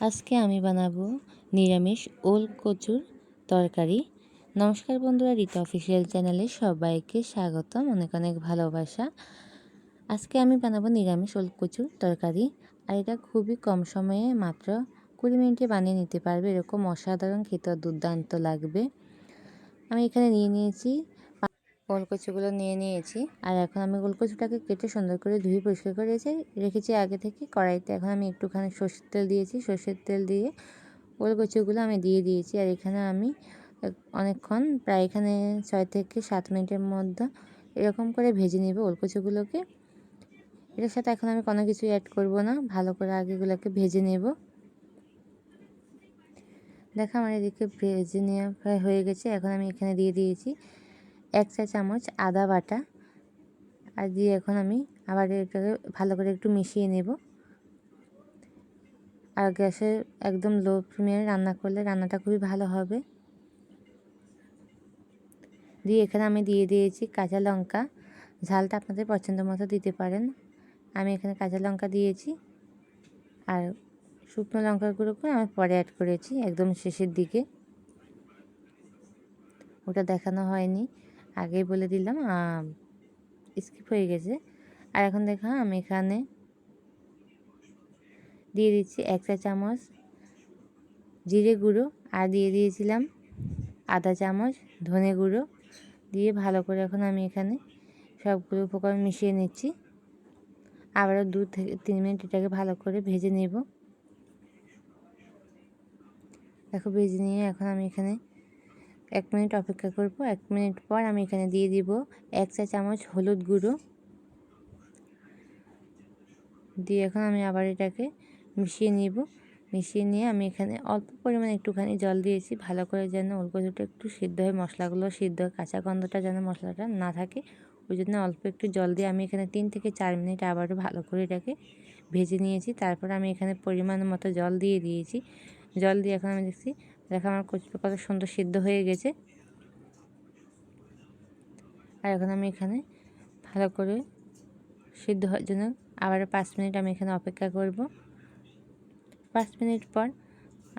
আজকে আমি বানাবো নিরামিষ ওল কচুর তরকারি। নমস্কার বন্ধুরা, রিতা অফিসিয়াল চ্যানেলে সবাইকে স্বাগতম, অনেক অনেক ভালোবাসা। আজকে আমি বানাবো নিরামিষ ওল কচুর তরকারি, আর এটা খুবই কম সময়ে মাত্র কুড়ি মিনিটে বানিয়ে নিতে পারবে। এরকম অসাধারণ খেতে দুর্দান্ত লাগবে। আমি এখানে নিয়ে নিয়েছি গোলকচুগুলো নিয়ে নিয়েছি। আর এখন আমি গোলকচুটাকে কেটে সুন্দর করে ধুয়ে পরিষ্কার করে রেখেছি। আগে থেকে কড়াইতে। এখন আমি একটুখানি সর্ষের তেল দিয়েছি। সর্ষের তেল দিয়ে গোলকচুগুলো আমি দিয়ে দিয়েছি। আর এখানে আমি অনেকক্ষণ প্রায় এখানে ছয় থেকে সাত মিনিটের মধ্যে এরকম করে ভেজে নেব ওলকচুগুলোকে এটার সাথে এখন আমি কোনো কিছু অ্যাড করব না। ভালো করে আগেগুলোকে ভেজে নেব। দেখো আমার এদিকে ভেজে নেওয়া প্রায় হয়ে গেছে। এখন আমি এখানে দিয়ে দিয়েছি এক চা চামচ আদা বাটা আর দিয়ে এখন আমি আবার এটাকে ভালো করে একটু মিশিয়ে নেব। আর গ্যাসে একদম লো ফ্লেমে রান্না করলে রান্নাটা খুবই ভালো হবে। দিয়ে এখানে আমি দিয়ে দিয়েছি কাঁচা লঙ্কা। ঝালটা আপনাদের পছন্দ মতো দিতে পারেন। আমি এখানে কাঁচা লঙ্কা দিয়েছি। আর শুকনো লঙ্কার গুঁড়োকে আমি পরে অ্যাড করেছি একদম শেষের দিকে। ওটা দেখানো হয়নি। আগেই বলে দিলাম স্কিপ হয়ে গেছে। আর এখন দেখা, আমি এখানে দিয়ে দিচ্ছি এক চা চামচ জিরে গুঁড়ো, আর দিয়ে দিয়েছিলাম আধা চামচ ধনে গুঁড়ো। দিয়ে ভালো করে এখন আমি এখানে সবগুলো উপকরণ মিশিয়ে নিচ্ছি। আবারও দু থেকে তিন মিনিট এটাকে ভালো করে ভেজে নেব। দেখো, ভেজে নিয়ে এখন আমি এখানে এক মিনিট অপেক্ষা করব। এক মিনিট পর আমি এখানে দিয়ে দিব এক চা চামচ হলুদ গুঁড়ো। দিয়ে এখন আমি আবার এটাকে মিশিয়ে নিব। মিশিয়ে নিয়ে আমি এখানে অল্প পরিমাণে একটুখানি জল দিয়েছি, ভালো করে যেন ওলকচুটা একটু সিদ্ধ হয়, মশলাগুলো সিদ্ধ হয় কাঁচা গন্ধটা যেন মশলাটা না থাকে, ওই জন্য অল্প একটু জল দিয়ে আমি এখানে তিন থেকে চার মিনিট আবারও ভালো করে এটাকে ভেজে নিয়েছি। তারপর আমি এখানে পরিমাণ মতো জল দিয়ে দিয়েছি। জল দিয়ে এখন আমি দেখছি দেখো আমার কচুটা কত সুন্দর সিদ্ধ হয়ে গেছে। আর এখন আমি এখানে ভালো করে সিদ্ধ হওয়ার জন্য আবার পাঁচ মিনিট আমি এখানে অপেক্ষা করব। পাঁচ মিনিট পর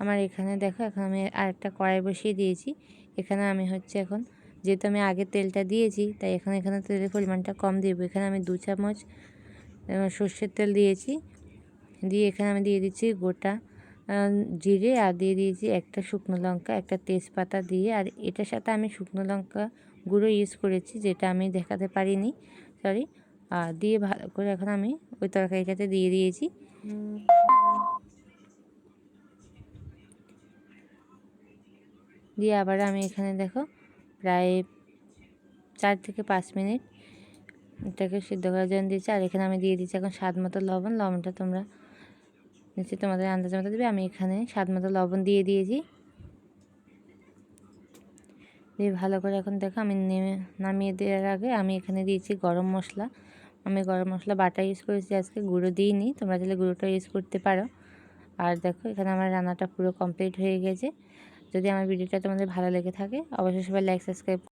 আমার এখানে দেখো, এখন আমি আরেকটা কড়াই বসিয়ে দিয়েছি। এখানে আমি হচ্ছে এখন, যেহেতু আমি আগে তেলটা দিয়েছি, তাই এখন এখানে তেলের পরিমাণটা কম দেবো। এখানে আমি দু চামচ সর্ষের তেল দিয়েছি। দিয়ে এখানে আমি দিয়ে দিচ্ছি গোটা জিরে আর দিয়ে দিয়েছি একটা শুকনো লঙ্কা, একটা তেজপাতা দিয়ে। আর এটার সাথে আমি শুকনো লঙ্কা গুঁড়ো ইউজ করেছি, যেটা আমি দেখাতে পারিনি সরি আর দিয়ে ভালো করে এখন আমি ওই তরকারিটাতে দিয়ে দিয়েছি। দিয়ে আবার আমি এখানে দেখো প্রায় চার থেকে পাঁচ মিনিট এটাকে সিদ্ধ করার জন্য দিয়েছি। আর এখানে আমি দিয়ে দিচ্ছি এখন স্বাদ মতো লবণ। লবণটা তোমরা নিশ্চয়ই তোমাদের আন্দাজ মতো দেবে। আমি এখানে স্বাদ মতো লবণ দিয়ে দিয়েছি। দিয়ে ভালো করে এখন দেখো, আমি নেমে নামিয়ে দেওয়ার আগে আমি এখানে দিয়েছি গরম মশলা। আমি গরম মশলা বাটা ইউজ করেছি আজকে, গুঁড়ো দিইনি। তোমরা তাহলে গুঁড়োটা ইউজ করতে পারো। আর দেখো, এখানে আমার রান্নাটা পুরো কমপ্লিট হয়ে গেছে। যদি আমার ভিডিওটা তোমাদের ভালো লেগে থাকে, অবশ্যই সবাই লাইক সাবস্ক্রাইব